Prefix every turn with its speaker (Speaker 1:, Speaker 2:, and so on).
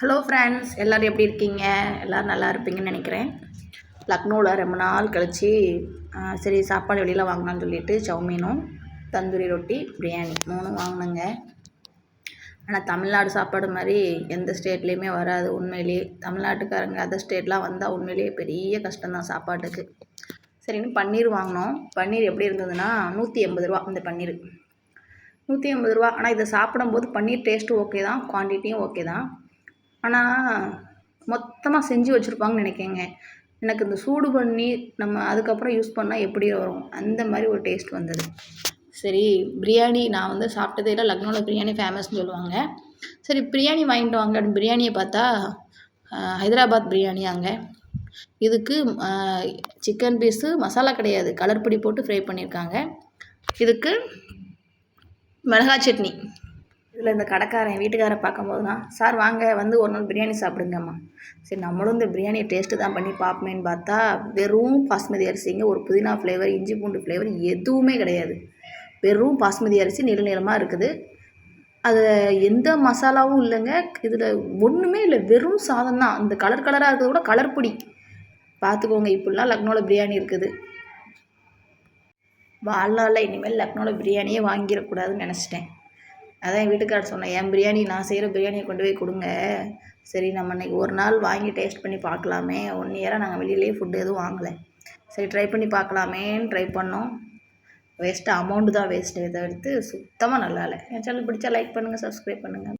Speaker 1: Hello friends எல்லோரும் எப்படி இருக்கீங்க? எல்லோரும் நல்லா இருப்பீங்கன்னு நினைக்கிறேன். லக்னோவில் ரொம்ப நாள் கழித்து சரி சாப்பாடு வெளியில் வாங்கலாம்னு சொல்லிட்டு சவுமீனும் தந்தூரி ரொட்டி பிரியாணி மூணும் வாங்கினேங்க. ஆனால் தமிழ்நாடு சாப்பாடு மாதிரி எந்த ஸ்டேட்லேயுமே வராது. உண்மையிலேயே தமிழ்நாட்டுக்காரங்க அதர் ஸ்டேட்லாம் வந்தால் உண்மையிலேயே பெரிய கஷ்டம்தான் சாப்பாட்டுக்கு. சரின்னு பன்னீர் வாங்கினோம். பன்னீர் எப்படி இருந்ததுன்னா நூற்றி எண்பது ரூபா இந்த பன்னீர். நூற்றி எண்பது ரூபா. ஆனால் இதை சாப்பிடும்போது பன்னீர் டேஸ்ட்டும் ஓகே தான் குவான்டிட்டியும் ஓகே தான். ஆனால் மொத்தமாக செஞ்சு வச்சுருப்பாங்கன்னு நினைக்கேங்க. எனக்கு இந்த சூடு பண்ணி நம்ம அதுக்கப்புறம் யூஸ் பண்ணால் எப்படி வரும்? அந்த மாதிரி ஒரு டேஸ்ட் வந்தது. சரி பிரியாணி நான் வந்து சாப்பிட்டதே இல்லை. லக்னோவில் பிரியாணி ஃபேமஸ்னு சொல்லுவாங்க. சரி பிரியாணி வாங்கிட்டு வாங்க அப்படின்னு பிரியாணியை பார்த்தா ஹைதராபாத் பிரியாணி அங்கே இதுக்கு சிக்கன் பீஸு மசாலா கிடையாது. கலர் பொடி போட்டு ஃப்ரை பண்ணியிருக்காங்க. இதுக்கு மிளகாய் சட்னி. இதில் இந்த கடைக்காரன் வீட்டுக்காரை பார்க்கும்போது தான் சார் வாங்க வந்து ஒரு நாள் பிரியாணி சாப்பிடுங்கம்மா. சரி நம்மளும் இந்த பிரியாணியை டேஸ்ட்டு தான் பண்ணி பார்ப்போமேன்னு பார்த்தா வெறும் பாஸ்மதி அரிசிங்க ஒரு புதினா ஃப்ளேவர் இஞ்சி பூண்டு ஃப்ளேவர் எதுவுமே கிடையாது. வெறும் பாஸ்மதி அரிசி நீள நீளமாக இருக்குது. அது எந்த மசாலாவும் இல்லைங்க. இதில் ஒன்றுமே இல்லை வெறும் சாதம் தான். இந்த கலர் கலராக இருக்கிறத கூட கலர் பொடி. பார்த்துக்கோங்க இப்படிலாம் லக்னோவில் பிரியாணி இருக்குது. வாழ்நாளில் இனிமேல் லக்னோவில் பிரியாணியே வாங்கிடக்கூடாதுன்னு நினச்சிட்டேன். அதான் என் வீட்டுக்காரர் சொன்னேன் என் பிரியாணி நான் செய்கிற பிரியாணியை கொண்டு போய் கொடுங்க. சரி நம்ம இன்றைக்கி ஒரு நாள் வாங்கி டேஸ்ட் பண்ணி பார்க்கலாமே. ஒன் இயராக நாங்கள் வெளியிலேயே ஃபுட்டு எதுவும் வாங்கலை. சரி ட்ரை பண்ணி பார்க்கலாமேன்னு ட்ரை பண்ணோம். வேஸ்ட்டு அமௌண்ட்டு தான் வேஸ்ட்டு இதை எடுத்து சுத்தமாக நல்லா இல்லை. என் சேனல் பிடிச்சா லைக் பண்ணுங்கள் சப்ஸ்கிரைப் பண்ணுங்கள்